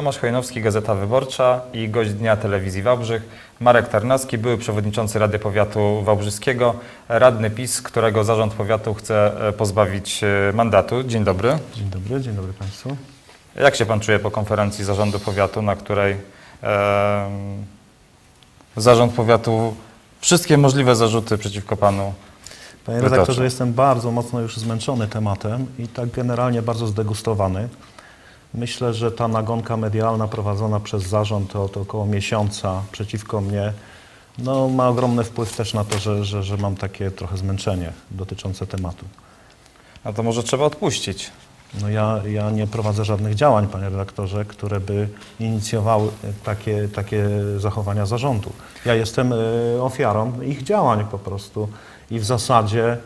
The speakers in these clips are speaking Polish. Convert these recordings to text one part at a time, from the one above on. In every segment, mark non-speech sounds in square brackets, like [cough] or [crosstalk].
Tomasz Chojnowski, Gazeta Wyborcza i gość dnia telewizji Wałbrzych, Marek Tarnowski, były przewodniczący Rady Powiatu Wałbrzyskiego, radny PiS, którego zarząd powiatu chce e, pozbawić e, mandatu. Dzień dobry. Dzień dobry, dzień dobry Państwu. Jak się Pan czuje po konferencji zarządu powiatu, na której e, zarząd powiatu wszystkie możliwe zarzuty przeciwko Panu Panie redaktorze, jestem bardzo mocno już zmęczony tematem i tak generalnie bardzo zdegustowany. Myślę, że ta nagonka medialna prowadzona przez zarząd od około miesiąca przeciwko mnie no, ma ogromny wpływ też na to, że, że, że mam takie trochę zmęczenie dotyczące tematu. No to może trzeba odpuścić. No ja, ja nie prowadzę żadnych działań, panie redaktorze, które by inicjowały takie, takie zachowania zarządu. Ja jestem e, ofiarą ich działań po prostu i w zasadzie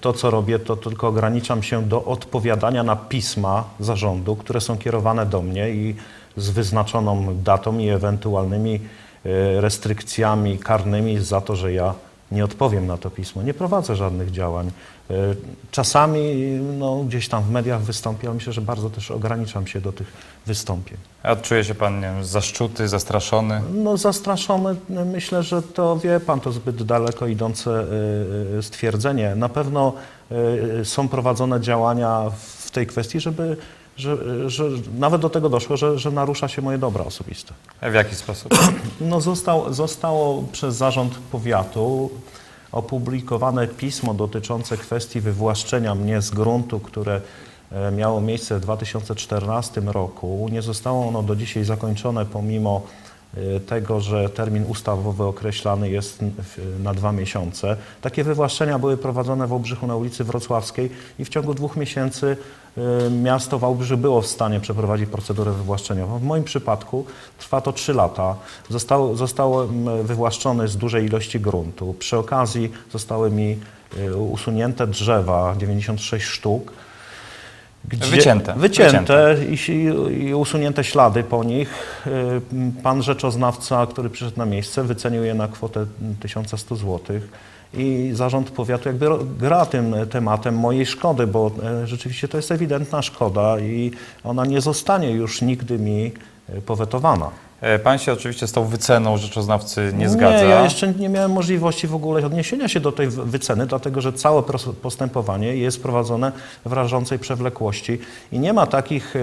to, co robię, to tylko ograniczam się do odpowiadania na pisma zarządu, które są kierowane do mnie i z wyznaczoną datą i ewentualnymi e, restrykcjami karnymi za to, że ja nie odpowiem na to pismo. Nie prowadzę żadnych działań. E, Czasami no, gdzieś tam w mediach wystąpię, ale myślę, że bardzo też ograniczam się do tych wystąpień. A czuje się Pan, nie wiem, zaszczuty, zastraszony? No zastraszony, myślę, że to wie Pan, to zbyt daleko idące y, y, stwierdzenie. Na pewno są prowadzone działania w tej kwestii, żeby, że, że nawet do tego doszło, że, że narusza się moje dobra osobiste. W jaki sposób? [clears throat] No został, zostało przez zarząd powiatu opublikowane pismo dotyczące kwestii wywłaszczenia mnie z gruntu, które e, miało miejsce w 2014 roku. Nie zostało ono do dzisiaj zakończone pomimo tego, że termin ustawowy określany jest na dwa miesiące. Takie wywłaszczenia były prowadzone w Obrzychu na ulicy Wrocławskiej i w ciągu dwóch miesięcy e, miasto Wałbrzych było w stanie przeprowadzić procedurę wywłaszczeniową. W moim przypadku trwa to trzy lata. Został, zostałem wywłaszczony z dużej ilości gruntu. Przy okazji zostały mi e, usunięte drzewa, 96 sztuk. Gdzie, Wycięte. Wycięte I, i usunięte ślady po nich. Y, Pan rzeczoznawca, który przyszedł na miejsce, wycenił je na kwotę 1100 zł. I zarząd powiatu jakby gra tym tematem mojej szkody, bo e, rzeczywiście to jest ewidentna szkoda i ona nie zostanie już nigdy mi e, powetowana. E, Pan się oczywiście z tą wyceną rzeczoznawcy nie zgadza. Nie, ja jeszcze nie miałem możliwości w ogóle odniesienia się do tej wy- wyceny, dlatego że całe postępowanie jest prowadzone w rażącej przewlekłości i nie ma takich, e,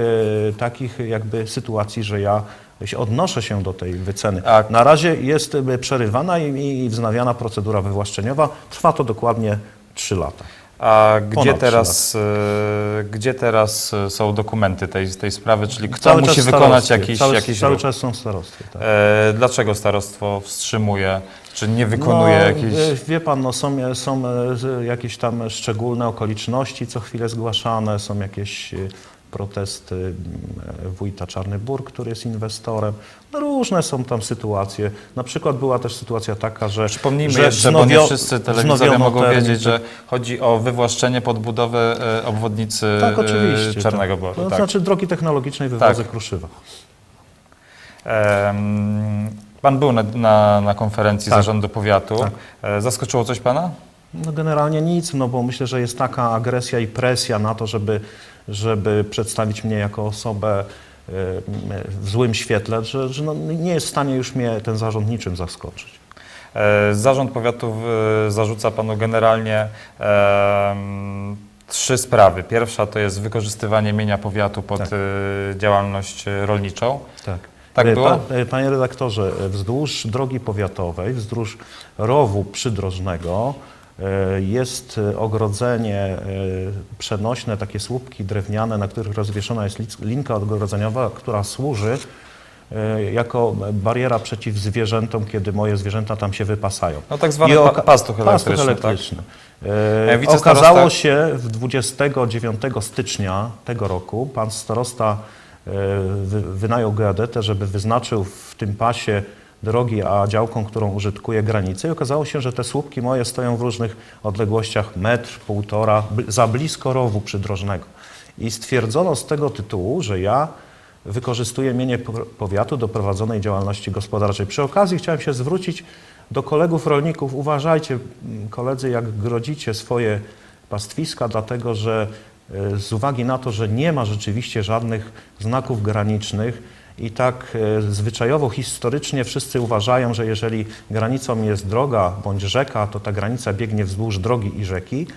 takich jakby sytuacji, że ja się odnoszę się do tej wyceny. Na razie jest e, przerywana i, i wznawiana procedura wywłaszczeniowa. Trwa to dokładnie 3 lata. A gdzie Ponad teraz, e, gdzie teraz e, są dokumenty tej, tej sprawy, czyli kto Cały musi czas wykonać starostwie. jakiś, cały, jakiś cały ruch? czas są starostwie. Tak. E, dlaczego starostwo wstrzymuje, czy nie wykonuje no, jakichś... e, Wie pan, no są, są e, jakieś tam szczególne okoliczności co chwilę zgłaszane, są jakieś e, protesty m, e, wójta Czarny Bór, który jest inwestorem. No, różne są tam sytuacje. Na przykład była też sytuacja taka, że Przypomnijmy że jeszcze, bo nie wznowio- wszyscy telewizory wznowiono mogą termin. wiedzieć, że chodzi o wywłaszczenie pod budowę e, obwodnicy Tak, e, oczywiście. Czarnego tak. Boru. To tak. znaczy drogi technologicznej wywozę Tak. Kruszywa. Em, Pan był na, na, na konferencji Tak. zarządu powiatu. Tak. E, Zaskoczyło coś Pana? No generalnie nic, no bo myślę, że jest taka agresja i presja na to, żeby, żeby przedstawić mnie jako osobę e, w złym świetle, że, że no nie jest w stanie już mnie ten zarząd niczym zaskoczyć. E, Zarząd powiatu e, zarzuca panu generalnie em, trzy sprawy. Pierwsza to jest wykorzystywanie mienia powiatu pod Tak. e, działalność e, rolniczą. Tak. Tak E, było? Pa, e, panie redaktorze, e, wzdłuż drogi powiatowej, wzdłuż rowu przydrożnego e, jest e, ogrodzenie e, przenośne, takie słupki drewniane, na których rozwieszona jest linka odgrodzeniowa, która służy e, jako bariera przeciw zwierzętom, kiedy moje zwierzęta tam się wypasają. No tak zwany pa, pastuch Pastuch elektryczny. tak? elektryczny. E, E, Okazało się w 29 stycznia tego roku, pan starosta e, wy- wynajął geodetę, żeby wyznaczył w tym pasie drogi, a działką, którą użytkuje granicę i okazało się, że te słupki moje stoją w różnych odległościach metr, półtora, za blisko rowu przydrożnego. I stwierdzono z tego tytułu, że ja wykorzystuję mienie po- powiatu do prowadzonej działalności gospodarczej. Przy okazji chciałem się zwrócić do kolegów rolników. Uważajcie, m, koledzy, jak grodzicie swoje pastwiska, dlatego że e, z uwagi na to, że nie ma rzeczywiście żadnych znaków granicznych i tak e, zwyczajowo, historycznie wszyscy uważają, że jeżeli granicą jest droga bądź rzeka, to ta granica biegnie wzdłuż drogi i rzeki,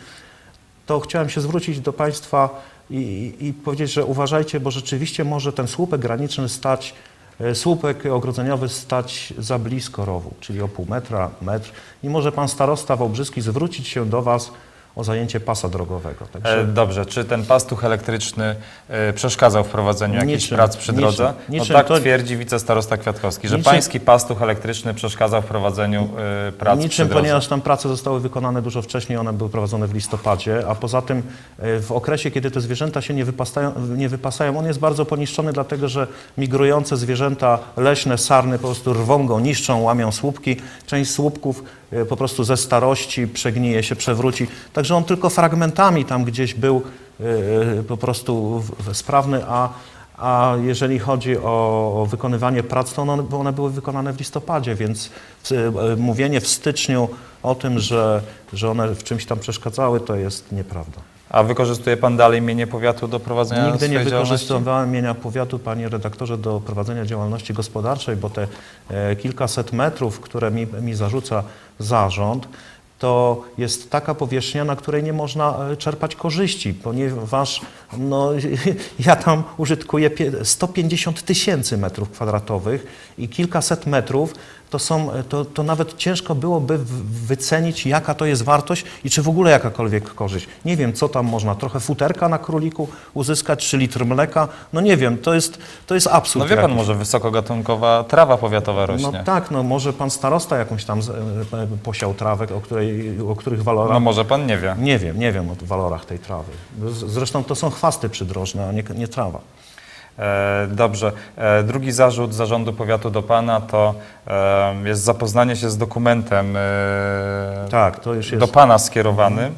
to chciałem się zwrócić do Państwa i, i, powiedzieć, że uważajcie, bo rzeczywiście może ten słupek graniczny stać, e, słupek ogrodzeniowy stać za blisko rowu, czyli o pół metra, metr. I może Pan Starosta Wałbrzyski zwrócić się do Was o zajęcie pasa drogowego. Także E, Dobrze, czy ten pastuch elektryczny e, przeszkadzał w prowadzeniu jakichś Niczym, prac przy niczym, drodze? niczym. no tak To- twierdzi wicestarosta Kwiatkowski, że Niczym- pański pastuch elektryczny przeszkadzał w prowadzeniu e, prac przy Niczym, drodze. ponieważ tam prace zostały wykonane dużo wcześniej, one były prowadzone w listopadzie, a poza tym e, w okresie, kiedy te zwierzęta się nie wypasają, nie wypasają on jest bardzo poniszczony, dlatego że migrujące zwierzęta leśne, sarny po prostu rwą go, niszczą, łamią słupki. Część słupków e, po prostu ze starości przegnije się, przewróci. Także on tylko fragmentami tam gdzieś był e, po prostu sprawny, a a jeżeli chodzi o, wykonywanie prac, to one, one były wykonane w listopadzie, więc e, mówienie w styczniu o tym, że, że one w czymś tam przeszkadzały, to jest nieprawda. A wykorzystuje pan dalej mienie powiatu do prowadzenia Nigdy nie wykorzystywałem mienia powiatu, panie redaktorze, do prowadzenia działalności gospodarczej, bo te e, kilkaset metrów, które mi, mi zarzuca zarząd, to jest taka powierzchnia, na której nie można e, czerpać korzyści, ponieważ no, [laughs] ja tam użytkuję pie- 150 tysięcy metrów kwadratowych i kilkaset metrów to, są, to, to nawet ciężko byłoby wycenić, jaka to jest wartość i czy w ogóle jakakolwiek korzyść. Nie wiem, co tam można, trochę futerka na króliku uzyskać, 3 litry mleka, no nie wiem, to jest, to jest absurd. No wie pan, jakiś. może wysokogatunkowa trawa powiatowa rośnie. No tak, no może pan starosta jakąś tam e, e, posiał trawę, o, której, o których walorach... No może pan nie wie. Nie wiem, nie wiem o walorach tej trawy. Zresztą to są chwasty przydrożne, a nie, nie trawa. E, Dobrze. E, Drugi zarzut zarządu powiatu do pana to e, jest zapoznanie się z dokumentem Tak, to już jest... do pana skierowany e,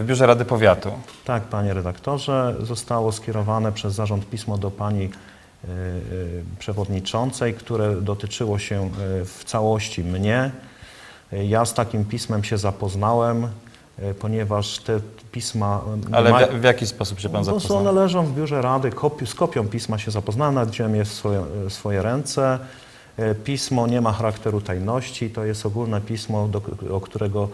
w Biurze Rady Powiatu. Tak, panie redaktorze, zostało skierowane przez zarząd pismo do pani przewodniczącej, które dotyczyło się w całości mnie. Ja z takim pismem się zapoznałem, ponieważ te pisma... y, Ale ma- w, w jaki sposób się pan zapoznał? one leżą w biurze rady, kopi- z kopią pisma się zapoznałem, nawet wziąłem je w swoje, w swoje ręce. E, Pismo nie ma charakteru tajności, to jest ogólne pismo, do, o, którego,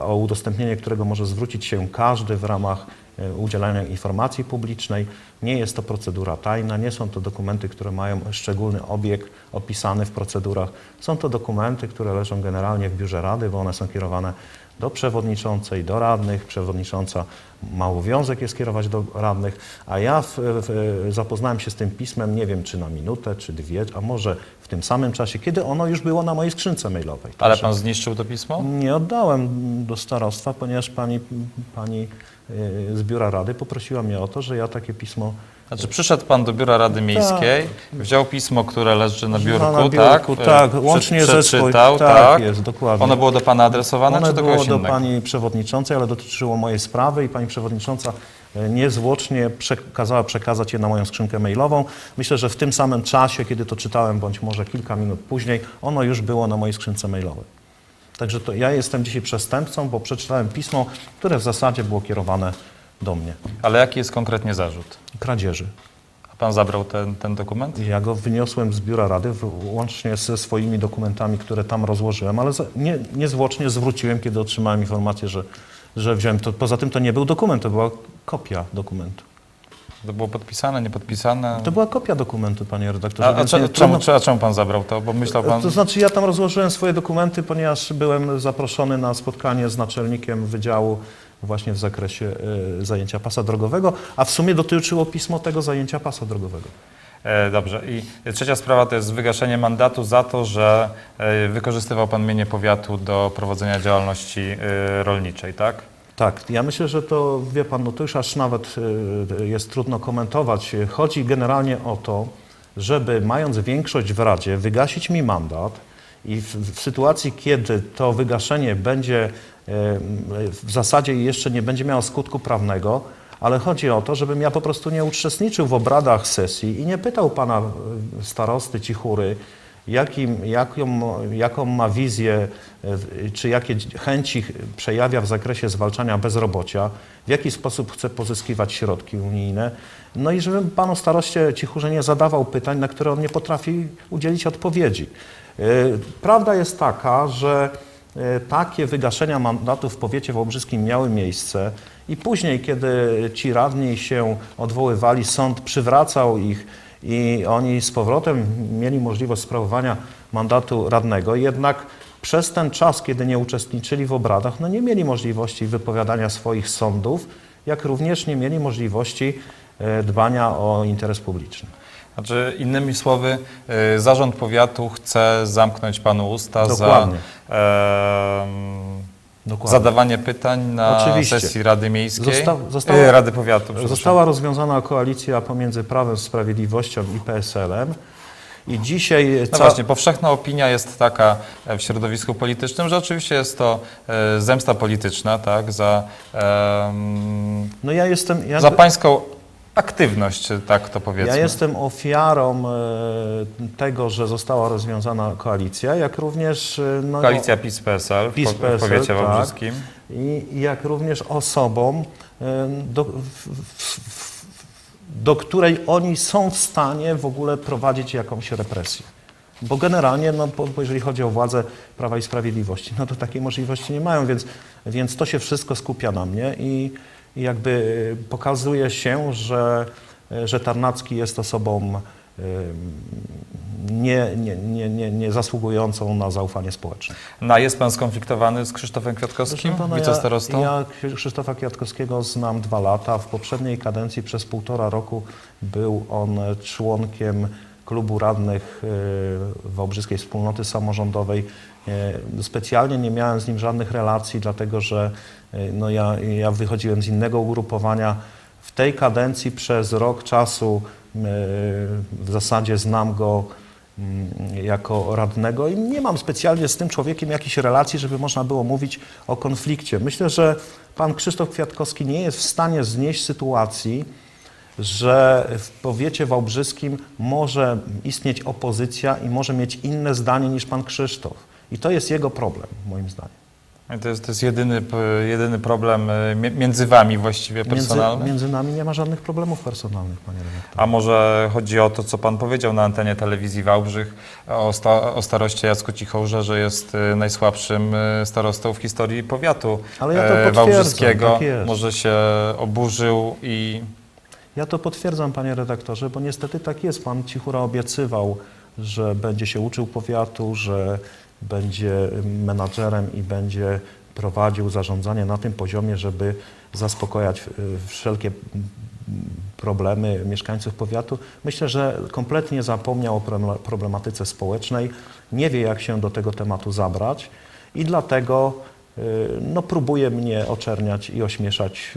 o udostępnienie którego może zwrócić się każdy w ramach e, udzielania informacji publicznej. Nie jest to procedura tajna, nie są to dokumenty, które mają szczególny obieg opisany w procedurach. Są to dokumenty, które leżą generalnie w biurze rady, bo one są kierowane do przewodniczącej, do radnych. Przewodnicząca ma obowiązek je skierować do radnych, a ja w, w, zapoznałem się z tym pismem, nie wiem czy na minutę, czy dwie, a może w tym samym czasie, kiedy ono już było na mojej skrzynce mailowej. Ale Także pan zniszczył to pismo? Nie oddałem do starostwa, ponieważ pani, pani y, z biura rady poprosiła mnie o to, że ja takie pismo Znaczy przyszedł pan do Biura Rady Miejskiej, wziął pismo, które leży na biurku, na biurku, tak? tak, E, łącznie ze swój- przeczytał, tak tak? jest, dokładnie. Ono było do pana adresowane, One czy do było kogoś do innego? pani przewodniczącej, ale dotyczyło mojej sprawy i pani przewodnicząca e, niezwłocznie przekazała przekazać je na moją skrzynkę mailową. Myślę, że w tym samym czasie, kiedy to czytałem, bądź może kilka minut później, ono już było na mojej skrzynce mailowej. Także to ja jestem dzisiaj przestępcą, bo przeczytałem pismo, które w zasadzie było kierowane do mnie. Ale jaki jest konkretnie zarzut? Kradzieży. A pan zabrał ten, ten dokument? Ja go wyniosłem z biura rady, w- łącznie ze swoimi dokumentami, które tam rozłożyłem, ale za- nie, niezwłocznie zwróciłem, kiedy otrzymałem informację, że, że wziąłem to. Poza tym to nie był dokument, to była kopia dokumentu. To było podpisane, niepodpisane? To była kopia dokumentu, panie redaktorze. A, a, czemu, nie- czemu, trudno- a czemu pan zabrał to? Bo myślał pan... To znaczy ja tam rozłożyłem swoje dokumenty, ponieważ byłem zaproszony na spotkanie z naczelnikiem wydziału właśnie w zakresie e, zajęcia pasa drogowego, a w sumie dotyczyło pismo tego zajęcia pasa drogowego. E, dobrze. I trzecia sprawa to jest wygaszenie mandatu za to, że e, wykorzystywał pan mienie powiatu do prowadzenia działalności rolniczej, tak? Tak, ja myślę, że to, wie pan, no to już aż nawet jest trudno komentować. Chodzi generalnie o to, żeby mając większość w Radzie, wygasić mi mandat i w, w sytuacji, kiedy to wygaszenie będzie w zasadzie jeszcze nie będzie miało skutku prawnego, ale chodzi o to, żebym ja po prostu nie uczestniczył w obradach sesji i nie pytał pana y, starosty Cichury, jakim, jaką, jaką ma wizję, e, czy jakie chęci ch- przejawia w zakresie zwalczania bezrobocia, w jaki sposób chce pozyskiwać środki unijne. No i żebym panu staroście Cichurze nie zadawał pytań, na które on nie potrafi udzielić odpowiedzi. E, Prawda jest taka, że e, takie wygaszenia mandatów w powiecie wałbrzyskim miały miejsce i później, kiedy ci radni się odwoływali, sąd przywracał ich i oni z powrotem mieli możliwość sprawowania mandatu radnego, jednak przez ten czas, kiedy nie uczestniczyli w obradach, no nie mieli możliwości wypowiadania swoich sądów, jak również nie mieli możliwości e, dbania o interes publiczny. Znaczy, innymi słowy, y, zarząd powiatu chce zamknąć panu usta Dokładnie. za Dokładnie. zadawanie pytań na Oczywiście. sesji Rady Miejskiej, Zosta- została- y, Rady Powiatu. Została rozwiązana koalicja pomiędzy Prawem, Sprawiedliwością i PSL-em i dzisiaj No ca- właśnie, powszechna opinia jest taka e, w środowisku politycznym, że oczywiście jest to e, zemsta polityczna, tak, za, em, no ja jestem, ja, za pańską aktywność, tak to powiedzmy. ja jestem ofiarą e, tego, że została rozwiązana koalicja, jak również e, no, Koalicja PiS-PSL PiS, po- w powiecie PSL, tak. wałbrzyskim. i jak również osobą, e, do, w, w, w, do której oni są w stanie w ogóle prowadzić jakąś represję. Bo generalnie, no, bo jeżeli chodzi o władzę Prawa i Sprawiedliwości, no to takiej możliwości nie mają, więc, więc to się wszystko skupia na mnie i, i jakby pokazuje się, że, że Tarnacki jest osobą nie, nie, nie, nie, nie zasługującą na zaufanie społeczne. No, a jest pan skonfliktowany z Krzysztofem Kwiatkowskim, pana, wicestarostą? Ja, ja Krzysztofa Kwiatkowskiego znam dwa lata. W poprzedniej kadencji przez półtora roku był on członkiem klubu radnych e, Wałbrzyskiej Wspólnoty Samorządowej. E, Specjalnie nie miałem z nim żadnych relacji, dlatego że e, no ja, ja wychodziłem z innego ugrupowania. W tej kadencji przez rok czasu e, w zasadzie znam go mm, jako radnego i nie mam specjalnie z tym człowiekiem jakichś relacji, żeby można było mówić o konflikcie. Myślę, że pan Krzysztof Kwiatkowski nie jest w stanie znieść sytuacji, że w powiecie wałbrzyskim może istnieć opozycja i może mieć inne zdanie niż pan Krzysztof. I to jest jego problem, moim zdaniem. To jest, to jest jedyny, jedyny problem e, mi- między wami właściwie Między, personalny? między nami nie ma żadnych problemów personalnych, panie redaktorze. A może chodzi o to, co pan powiedział na antenie telewizji Wałbrzych o, sta, o staroście Jacku że jest e, najsłabszym e, starostą w historii powiatu Ale ja to wałbrzyskiego. tak jest. Może się oburzył i Ja to potwierdzam, panie redaktorze, bo niestety tak jest. Pan Cichura obiecywał, że będzie się uczył powiatu, że będzie menadżerem i będzie prowadził zarządzanie na tym poziomie, żeby zaspokojać y, wszelkie problemy mieszkańców powiatu. Myślę, że kompletnie zapomniał o problem- problematyce społecznej, nie wie jak się do tego tematu zabrać i dlatego no, próbuje mnie oczerniać i ośmieszać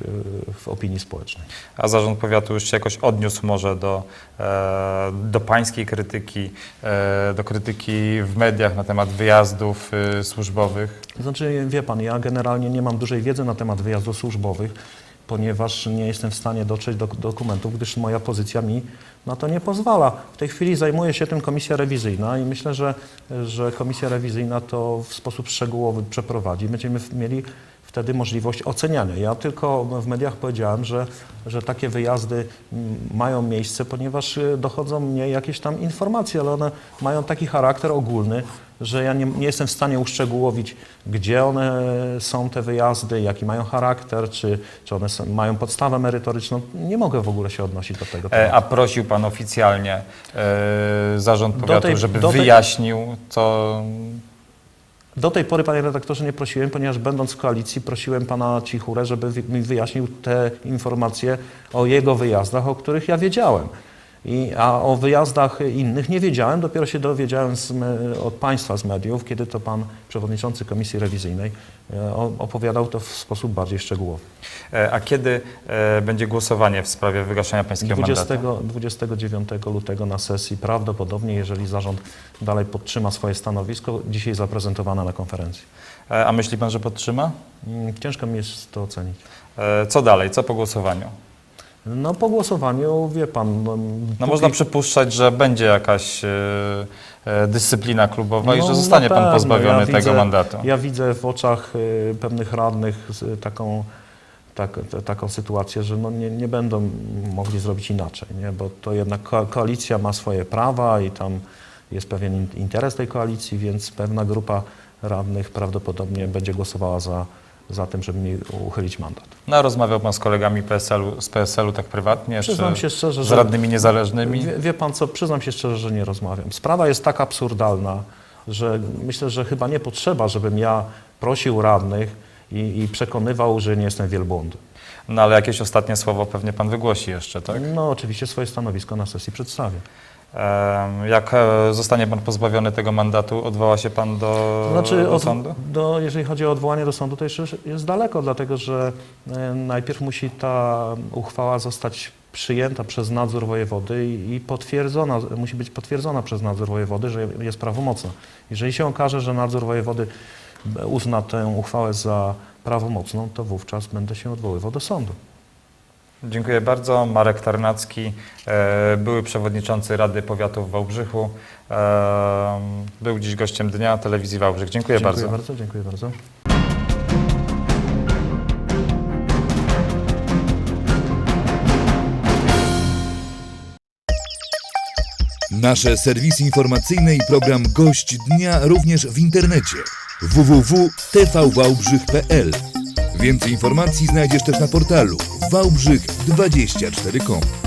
y, w opinii społecznej. A zarząd powiatu już się jakoś odniósł może do, e, do pańskiej krytyki, e, do krytyki w mediach na temat wyjazdów e, służbowych? Znaczy, wie pan, ja generalnie nie mam dużej wiedzy na temat wyjazdów służbowych, ponieważ nie jestem w stanie dotrzeć do dokumentów, gdyż moja pozycja mi na to nie pozwala. W tej chwili zajmuje się tym komisja rewizyjna i myślę, że, że komisja rewizyjna to w sposób szczegółowy przeprowadzi. Będziemy mieli wtedy możliwość oceniania. Ja tylko w mediach powiedziałem, że, że takie wyjazdy mają miejsce, ponieważ y, dochodzą mnie jakieś tam informacje, ale one mają taki charakter ogólny, że ja nie, nie jestem w stanie uszczegółowić, gdzie one są te wyjazdy, jaki mają charakter, czy, czy one są, mają podstawę merytoryczną. Nie mogę w ogóle się odnosić do tego. E, tematu. A prosił Pan oficjalnie e, zarząd powiatu, tej- żeby tej- wyjaśnił, co... Do tej pory, panie redaktorze, nie prosiłem, ponieważ będąc w koalicji prosiłem pana Cichurę, żeby mi wyjaśnił te informacje o jego wyjazdach, o których ja wiedziałem. I, a o wyjazdach innych nie wiedziałem, dopiero się dowiedziałem z, od państwa z mediów, kiedy to pan przewodniczący komisji rewizyjnej e, opowiadał to w sposób bardziej szczegółowy. E, A kiedy e, będzie głosowanie w sprawie wygaszenia pańskiego 20, mandatu? 29 lutego na sesji prawdopodobnie, jeżeli zarząd dalej podtrzyma swoje stanowisko, dzisiaj zaprezentowane na konferencji. A myśli Pan, że podtrzyma? Mm, Ciężko mi jest to ocenić. Co dalej? Co po głosowaniu? No po głosowaniu, wie pan... No, No póki- można przypuszczać, że będzie jakaś e, e, dyscyplina klubowa i No, że na zostanie pan pozbawiony Ja tego widzę- mandatu. Ja widzę w oczach y, pewnych radnych taką, tak, taką sytuację, że no nie, nie będą mogli zrobić inaczej, nie? bo to jednak ko- koalicja ma swoje prawa i tam jest pewien in- interes tej koalicji, więc pewna grupa radnych prawdopodobnie będzie głosowała za, za tym, żeby mi uchylić mandat. No, a rozmawiał pan z kolegami PSL-u, z PSL-u tak prywatnie, Przyznam się szczerze, z radnymi niezależnymi? Wie, wie pan co, przyznam się szczerze, że nie rozmawiam. Sprawa jest tak absurdalna, że myślę, że chyba nie potrzeba, żebym ja prosił radnych i, i przekonywał, że nie jestem wielbłądem. No ale jakieś ostatnie słowo pewnie pan wygłosi jeszcze, tak? No oczywiście swoje stanowisko na sesji przedstawię. Jak e, zostanie pan pozbawiony tego mandatu, odwoła się pan do, To znaczy, do sądu? do, jeżeli chodzi o odwołanie do sądu, to jeszcze jest daleko, dlatego że e, najpierw musi ta uchwała zostać przyjęta przez nadzór wojewody i, i potwierdzona, musi być potwierdzona przez nadzór wojewody, że jest prawomocna. Jeżeli się okaże, że nadzór wojewody uzna tę uchwałę za prawomocną, to wówczas będę się odwoływał do sądu. Dziękuję bardzo. Marek Tarnacki, e, były przewodniczący Rady Powiatu w Wałbrzychu, e, był dziś gościem dnia telewizji Wałbrzych. Dziękuję, dziękuję bardzo. bardzo. Dziękuję bardzo. Nasze serwisy informacyjne i program Gość Dnia również w internecie www.tvwałbrzych.pl Więcej informacji znajdziesz też na portalu wałbrzych24.com